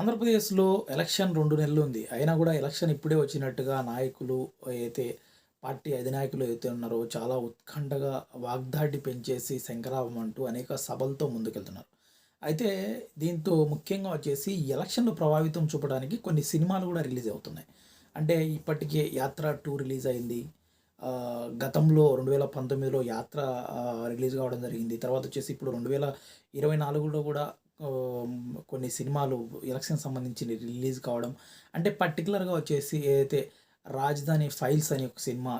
ఆంధ్రప్రదేశ్‌లో ఎలక్షన్ రెండు నెలలు ఉంది. అయినా కూడా ఎలక్షన్ ఇప్పుడే వచ్చినట్టుగా నాయకులు అయితే పార్టీ అధినాయకులు అయితే ఉన్నారో చాలా ఉత్కంఠగా వాగ్దాటి పెంచేసి శంఖారావం అంటూ అనేక సభలతో ముందుకెళ్తున్నారు. అయితే దీంతో ముఖ్యంగా వచ్చేసి ఎలక్షన్‌లు ప్రభావితం చూపడానికి కొన్ని సినిమాలు కూడా రిలీజ్ అవుతున్నాయి. అంటే ఇప్పటికే 'యాత్ర టూ రిలీజ్ అయింది. గతంలో రెండు వేల పంతొమ్మిదిలో 'యాత్ర' రిలీజ్ కావడం జరిగింది. తర్వాత వచ్చేసి ఇప్పుడు రెండు వేల ఇరవై నాలుగులో కూడా కొన్ని సినిమాలు ఎలక్షన్ సంబంధించి రిలీజ్ కావడం. అంటే పర్టికులర్గా వచ్చేసి ఏదైతే 'రాజధాని ఫైల్స్' అనే ఒక సినిమా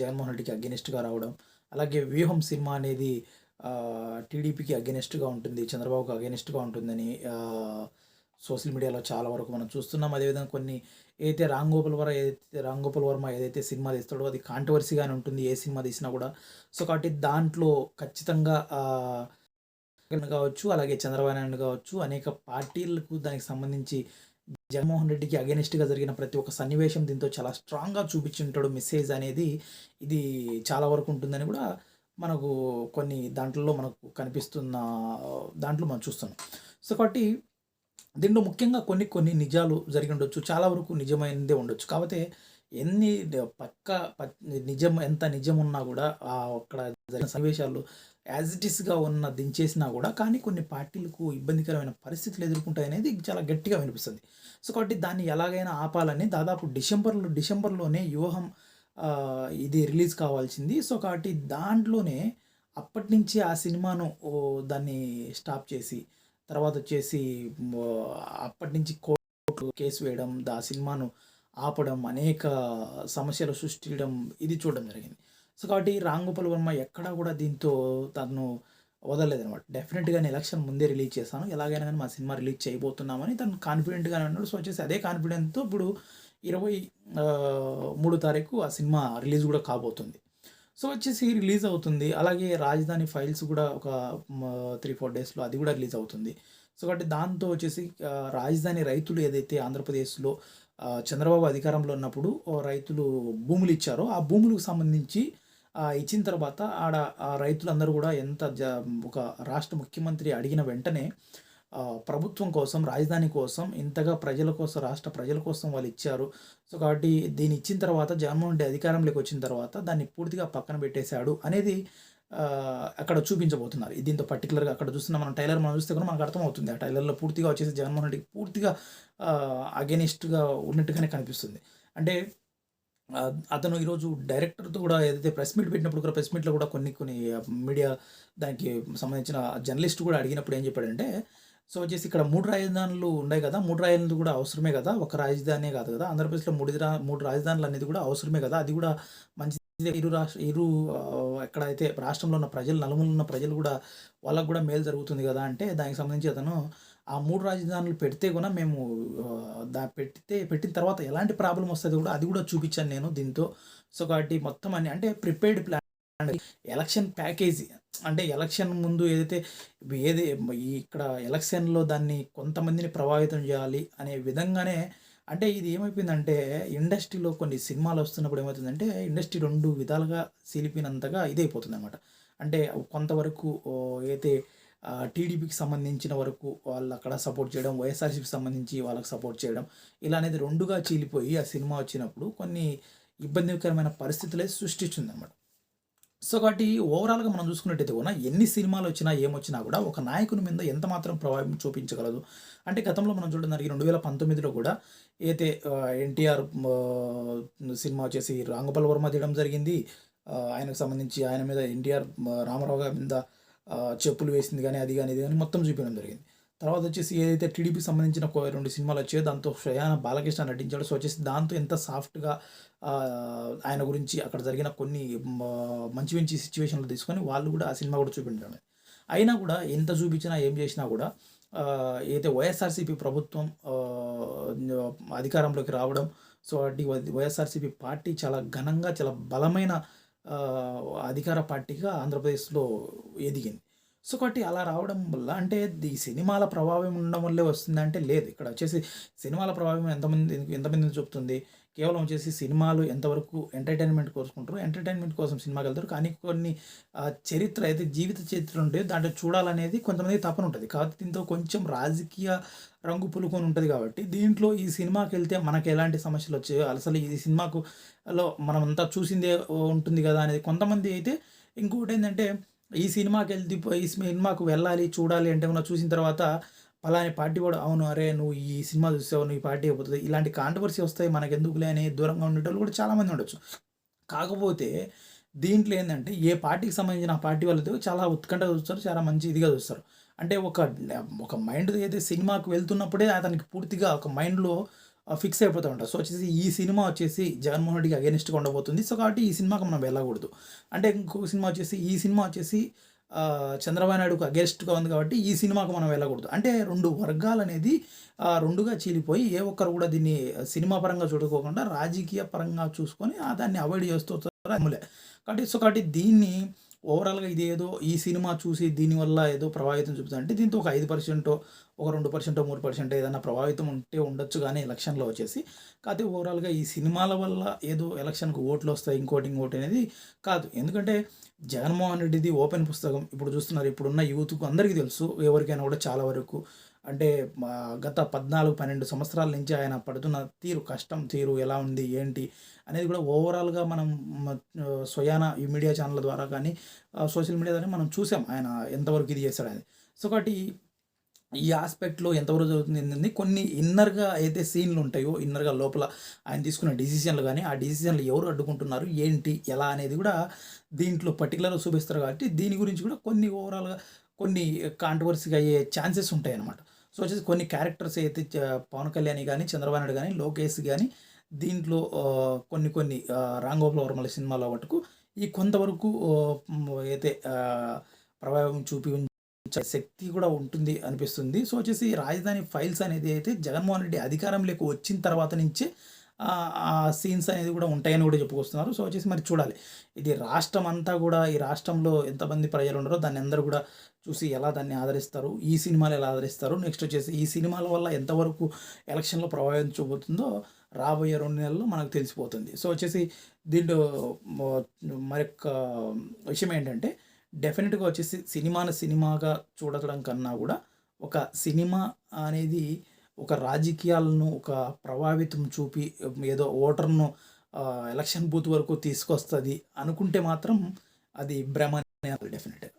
జగన్మోహన్ రెడ్డికి అగెనిస్ట్గా రావడం. అలాగే 'వ్యూహం' సినిమా అనేది టీడీపీకి అగెనిస్ట్గా ఉంటుంది. చంద్రబాబుకి అగెనిస్ట్గా ఉంటుందని సోషల్ మీడియాలో చాలా వరకు మనం చూస్తున్నాం. అదేవిధంగా కొన్ని ఏదైతే 'రామ్ గోపాల్ వర్మ' ఏదైతే 'రామ్ గోపాల్ వర్మ' ఏదైతే సినిమా తీస్తాడో అది కాంట్రవర్సీగానే ఉంటుంది. ఏ సినిమా తీసినా కూడా సో, కాబట్టి దాంట్లో ఖచ్చితంగా కావచ్చు, అలాగే చంద్రబాబు నాయుడు కావచ్చు అనేక పార్టీలకు దానికి సంబంధించి జగన్మోహన్ రెడ్డికి అగెయిన్స్ట్‌గా జరిగిన ప్రతి ఒక్క సన్నివేశం దీంతో చాలా స్ట్రాంగ్‌గా చూపించుంటాడు మెసేజ్ అనేది. ఇది చాలా వరకు ఉంటుందని కూడా మనకు కొన్ని దాంట్లో మనకు కనిపిస్తున్న దాంట్లో మనం చూస్తున్నాం. సో, కాబట్టి దీంట్లో ముఖ్యంగా కొన్ని కొన్ని నిజాలు జరిగి ఉండొచ్చు. చాలా వరకు నిజమైనదే ఉండొచ్చు. కాకపోతే ఎన్ని పక్క పక్కా ప నిజం ఎంత నిజం ఉన్నా కూడా అక్కడ జరిగిన సన్నివేశాలు యాజ్ ఇట్ ఈస్‌గా ఉన్న దించేసినా కూడా కానీ కొన్ని పార్టీలకు ఇబ్బందికరమైన పరిస్థితులు ఎదుర్కొంటాయనేది చాలా గట్టిగా వినిపిస్తుంది. సో, కాబట్టి దాన్ని ఎలాగైనా ఆపాలని దాదాపు డిసెంబర్‌లో డిసెంబర్‌లోనే 'వ్యూహం' ఇది రిలీజ్ కావాల్సింది. సో, కాబట్టి దాంట్లోనే అప్పటినుంచి ఆ సినిమాను దాన్ని స్టాప్ చేసి తర్వాత వచ్చేసి అప్పటి అప్పటినుంచి కోర్టు కేసు వేయడం, ఆ సినిమాను ఆపడం, అనేక సమస్యలు సృష్టించడం ఇది చూడడం జరిగింది. సో, కాబట్టి 'రామ్ గోపాల్ వర్మ' ఎక్కడా కూడా దీంతో తను వదలలేదనమాట. డెఫినిట్‌గానే ఎలక్షన్ ముందే రిలీజ్ చేశాను. ఎలాగైనా కానీ మా సినిమా రిలీజ్ చేయబోతున్నామని తను కాన్ఫిడెంట్‌గానే ఉన్నాడు. సో, వచ్చేసి అదే కాన్ఫిడెన్స్‌తో ఇప్పుడు 23 తారీఖు ఆ సినిమా రిలీజ్ కూడా కాబోతుంది. సో, వచ్చేసి రిలీజ్ అవుతుంది. అలాగే 'రాజధాని ఫైల్స్' కూడా ఒక త్రీ ఫోర్ డేస్‌లో అది కూడా రిలీజ్ అవుతుంది. సో, కాబట్టి దాంతో వచ్చేసి రాజధాని రైతులు ఏదైతే ఆంధ్రప్రదేశ్‌లో చంద్రబాబు అధికారంలో ఉన్నప్పుడు ఓ రైతులు భూములు ఇచ్చారో ఆ భూములకు సంబంధించి ఇచ్చిన తర్వాత ఆడ ఆ రైతులందరూ కూడా ఎంత జ ఒక రాష్ట్ర ముఖ్యమంత్రి అడిగిన వెంటనే ప్రభుత్వం కోసం, రాజధాని కోసం ఇంతగా ప్రజల కోసం, రాష్ట్ర ప్రజల కోసం వాళ్ళు ఇచ్చారు. సో, కాబట్టి దీన్ని ఇచ్చిన తర్వాత జగన్మోహన్ రెడ్డి అధికారంలోకి వచ్చిన తర్వాత దాన్ని పూర్తిగా పక్కన పెట్టేశాడు అనేది అక్కడ చూపించబోతున్నారు. దీంతో పర్టికులర్గా అక్కడ చూస్తున్న మనం టైలర్ మనం చూస్తే కూడా మనకు అర్థమవుతుంది. ఆ టైలర్లో పూర్తిగా వచ్చేసి జగన్మోహన్ రెడ్డికి పూర్తిగా అగెనిస్ట్గా ఉన్నట్టుగానే కనిపిస్తుంది. అంటే అతను ఈరోజు డైరెక్టర్‌తో కూడా ఏదైతే ప్రెస్ మీట్ పెట్టినప్పుడు కూడా ప్రెస్ మీట్‌లో కూడా కొన్ని కొన్ని మీడియా దానికి సంబంధించిన జర్నలిస్ట్ కూడా అడిగినప్పుడు ఏం చెప్పాడంటే, సో, వచ్చేసి ఇక్కడ మూడు రాజధానులు ఉన్నాయి కదా మూడు రాజధానులు కూడా అవసరమే కదా ఒక రాజధానే కాదు కదా ఆంధ్రప్రదేశ్‌లో మూడు రా 3 రాజధానులు అనేది కూడా అవసరమే కదా అది కూడా మంచిదే. ఇరు రాష్ట్ర ఇరు ఎక్కడైతే రాష్ట్రంలో ఉన్న ప్రజలు నలుమూలల ఉన్న ప్రజలు కూడా వాళ్ళకు కూడా మేలు జరుగుతుంది కదా అంటే దానికి సంబంధించి అతను ఆ మూడు రాజధానులు పెడితే కూడా మేము దా పెట్టితే పెట్టిన తర్వాత ఎలాంటి ప్రాబ్లం వస్తుంది కూడా అది కూడా చూపించాను నేను దీంతో. సో, కాబట్టి మొత్తం అన్ని అంటే ప్రిపేర్డ్ ప్లాన్ ఎలక్షన్ ప్యాకేజీ అంటే ఎలక్షన్ ముందు ఏదైతే ఏది ఇక్కడ ఎలక్షన్‌లో దాన్ని కొంతమందిని ప్రభావితం చేయాలి అనే విధంగానే అంటే ఇది ఏమైపోయిందంటే ఇండస్ట్రీలో కొన్ని సినిమాలు వస్తున్నప్పుడు ఏమవుతుందంటే ఇండస్ట్రీ రెండు విధాలుగా సీలిపోయినంతగా ఇదైపోతుందనమాట. అంటే కొంతవరకు అయితే ఏదైతే టీడీపీకి సంబంధించిన వరకు వాళ్ళు అక్కడ సపోర్ట్ చేయడం, వైఎస్ఆర్సీకి సంబంధించి వాళ్ళకి సపోర్ట్ చేయడం ఇలా అనేది రెండుగా చీలిపోయి ఆ సినిమా వచ్చినప్పుడు కొన్ని ఇబ్బందికరమైన పరిస్థితులే సృష్టించిందన్నమాట సో, కాబట్టి ఓవరాల్‌గా మనం చూసుకున్నట్టయితే కూడా ఎన్ని సినిమాలు వచ్చినా, ఏమొచ్చినా కూడా ఒక నాయకుని మీద ఎంత మాత్రం ప్రభావం చూపించగలదు. అంటే గతంలో మనం చూడడం జరిగింది 2019లో గూడా ఏదైతే ఆహ్, ఎన్టీఆర్ సినిమా వచ్చేసి 'రామ్ వర్మ' తీయడం జరిగింది. ఆయనకు సంబంధించి ఆయన మీద ఎన్టీఆర్ రామారావు గారి మీద చెప్పులు వేసింది కానీ అది కానీ ఇది కానీ మొత్తం చూపించడం జరిగింది. తర్వాత వచ్చేసి ఏదైతే టీడీపీకి సంబంధించిన రెండు సినిమాలు వచ్చాయో దాంతో శ్రేయాన బాలకృష్ణ నటించాడు. సో, వచ్చేసి దాంతో ఎంత సాఫ్ట్‌గా ఆయన గురించి అక్కడ జరిగిన కొన్ని మంచి మంచి సిచ్యువేషన్లు తీసుకొని వాళ్ళు కూడా ఆ సినిమా కూడా చూపించడం. అయినా కూడా ఎంత చూపించినా, ఏం చేసినా కూడా ఏదైతే వైఎస్ఆర్‌సీపీ ప్రభుత్వం అధికారంలోకి రావడం సో, అటు వైఎస్ఆర్‌సీపీ పార్టీ చాలా ఘనంగా చాలా బలమైన అధికార పార్టీగా ఆంధ్రప్రదేశ్‌లో ఎదిగింది. సో, కాబట్టి అలా రావడం వల్ల అంటే ఈ సినిమాల ప్రభావం ఉండడం వల్లే వస్తుందంటే లేదు. ఇక్కడ వచ్చేసి సినిమాల ప్రభావం ఎంతమంది ఎంతమందిని చూపుతుంది. కేవలం వచ్చేసి సినిమాలు ఎంతవరకు ఎంటర్టైన్మెంట్ కోరుకుంటారు ఎంటర్టైన్మెంట్ కోసం సినిమాకి వెళ్తారు కానీ కొన్ని చరిత్ర అయితే జీవిత చరిత్ర ఉంటే దాంట్లో చూడాలనేది కొంతమంది తపన ఉంటుంది కాబట్టి దీంతో కొంచెం రాజకీయ రంగు పులుకొని ఉంటుంది కాబట్టి దీంట్లో ఈ సినిమాకి వెళ్తే మనకి ఎలాంటి సమస్యలు వచ్చాయో అసలు ఈ సినిమాకు లో మనం అంతా చూసిందే ఉంటుంది కదా అనేది కొంతమంది అయితే ఇంకొకటి ఏంటంటే ఈ సినిమాకి వెళ్తే ఈ సినిమాకు వెళ్ళాలి చూడాలి అంటే మనం చూసిన తర్వాత పలాని పార్టీ కూడా అవును అరే నువ్వు ఈ సినిమా చూసావు నువ్వు ఈ పార్టీ అయిపోతుంది. ఇలాంటి కాంట్రవర్సీ వస్తాయి మనకు ఎందుకులే అని దూరంగా ఉండేటోళ్ళు కూడా చాలామంది ఉండొచ్చు. కాకపోతే దీంట్లో ఏంటంటే ఏ పార్టీకి సంబంధించిన ఆ పార్టీ వాళ్ళతో చాలా ఉత్కంఠగా చూస్తారు చాలా మంచి ఇదిగా చూస్తారు. అంటే ఒక ఒక మైండ్ అయితే సినిమాకు వెళ్తున్నప్పుడే అతనికి పూర్తిగా ఒక మైండ్లో ఫిక్స్ అయిపోతూ ఉంటారు. సో వచ్చేసి ఈ సినిమా వచ్చేసి జగన్మోహన్ రెడ్డికి అగేనిస్ట్గా ఉండబోతుంది. సో కాబట్టి ఈ సినిమాకి మనం వెళ్ళకూడదు. అంటే ఇంకొక సినిమా వచ్చేసి ఈ సినిమా వచ్చేసి చంద్రబాబు నాయుడుకు అగేనిస్ట్గా ఉంది కాబట్టి ఈ సినిమాకు మనం వెళ్ళకూడదు. అంటే రెండు వర్గాలు అనేది రెండుగా చీలిపోయి ఏ ఒక్కరు కూడా దీన్ని సినిమా పరంగా చూడుకోకుండా రాజకీయ పరంగా చూసుకొని దాన్ని అవాయిడ్ చేస్తూ అమ్ములే కాబట్టి సో కాబట్టి దీన్ని ఓవరాల్గా ఇది ఏదో ఈ సినిమా చూసి దీనివల్ల ఏదో ప్రభావితం చూపుతుంది. అంటే దీంతో ఒక ఐదు పర్సెంటో ఒక రెండు పర్సెంటో మూడు పర్సెంట్ ఏదైనా ప్రభావితం ఉంటే ఉండొచ్చు కానీ ఎలక్షన్లో వచ్చేసి. కాకపోతే ఓవరాల్గా ఈ సినిమాల వల్ల ఏదో ఎలక్షన్కి ఓట్లు వస్తాయి ఇంకోటి ఇంకోటి అనేది కాదు. ఎందుకంటే జగన్మోహన్ రెడ్డిది ఓపెన్ పుస్తకం. ఇప్పుడు చూస్తున్నారు ఇప్పుడున్న యూత్కు అందరికీ తెలుసు ఎవరికైనా కూడా చాలా వరకు అంటే గత పద్నాలుగు పన్నెండు సంవత్సరాల నుంచి ఆయన పడుతున్న తీరు కష్టం తీరు ఎలా ఉంది ఏంటి అనేది కూడా ఓవరాల్గా మనం స్వయాన ఈ మీడియా ఛానల్ ద్వారా కానీ సోషల్ మీడియా ద్వారా మనం చూసాం ఆయన ఎంతవరకు ఇది చేశాడు అనేది. సో కాబట్టి ఈ ఆస్పెక్ట్లో ఎంతవరకు జరుగుతుంది ఏంటంటే కొన్ని ఇన్నర్గా అయితే సీన్లు ఉంటాయో ఇన్నర్గా లోపల ఆయన తీసుకున్న డిసిషన్లు కానీ ఆ డిసిషన్లు ఎవరు అడ్డుకుంటున్నారు ఏంటి ఎలా అనేది కూడా దీంట్లో పర్టికులర్గా చూపిస్తారు కాబట్టి దీని గురించి కూడా కొన్ని ఓవరాల్గా కొన్ని కాంట్రవర్సీగా అయ్యే ఛాన్సెస్ ఉంటాయి అన్నమాట సో వచ్చేసి కొన్ని క్యారెక్టర్స్ అయితే పవన్ కళ్యాణ్ కానీ చంద్రబాబు నాయుడు కానీ లోకేష్ కానీ దీంట్లో కొన్ని కొన్ని రాంగోపుల వర్మల సినిమాలో మటుకు ఈ కొంతవరకు అయితే ప్రభావం చూపి ఉంచే శక్తి కూడా ఉంటుంది అనిపిస్తుంది. సో వచ్చేసి రాజధాని ఫైల్స్ అనేది అయితే జగన్మోహన్ రెడ్డి అధికారంలోకి వచ్చిన తర్వాత నుంచే సీన్స్ అనేది కూడా ఉంటాయని కూడా చెప్పుకొస్తున్నారు. సో వచ్చేసి మరి చూడాలి. ఇది రాష్ట్రం అంతా కూడా ఈ రాష్ట్రంలో ఎంతమంది ప్రజలు ఉన్నారో దాన్ని అందరూ కూడా చూసి ఎలా దాన్ని ఆదరిస్తారు ఈ సినిమాలు ఎలా ఆదరిస్తారు. నెక్స్ట్ వచ్చేసి ఈ సినిమాల వల్ల ఎంతవరకు ఎలక్షన్లో ప్రభావం చూపుతుందో రాబోయే రెండు నెలల్లో మనకు తెలిసిపోతుంది. సో వచ్చేసి దీంట్లో మరొక విషయం ఏంటంటే డెఫినెట్గా వచ్చేసి సినిమాను సినిమాగా చూడటం కన్నా కూడా ఒక సినిమా అనేది ఒక రాజకీయాలను ఒక ప్రభావితం చూపి ఏదో ఓటర్ను ఎలక్షన్ బూత్ వరకు తీసుకొస్తుంది అనుకుంటే మాత్రం అది భ్రమ డెఫినెట్గా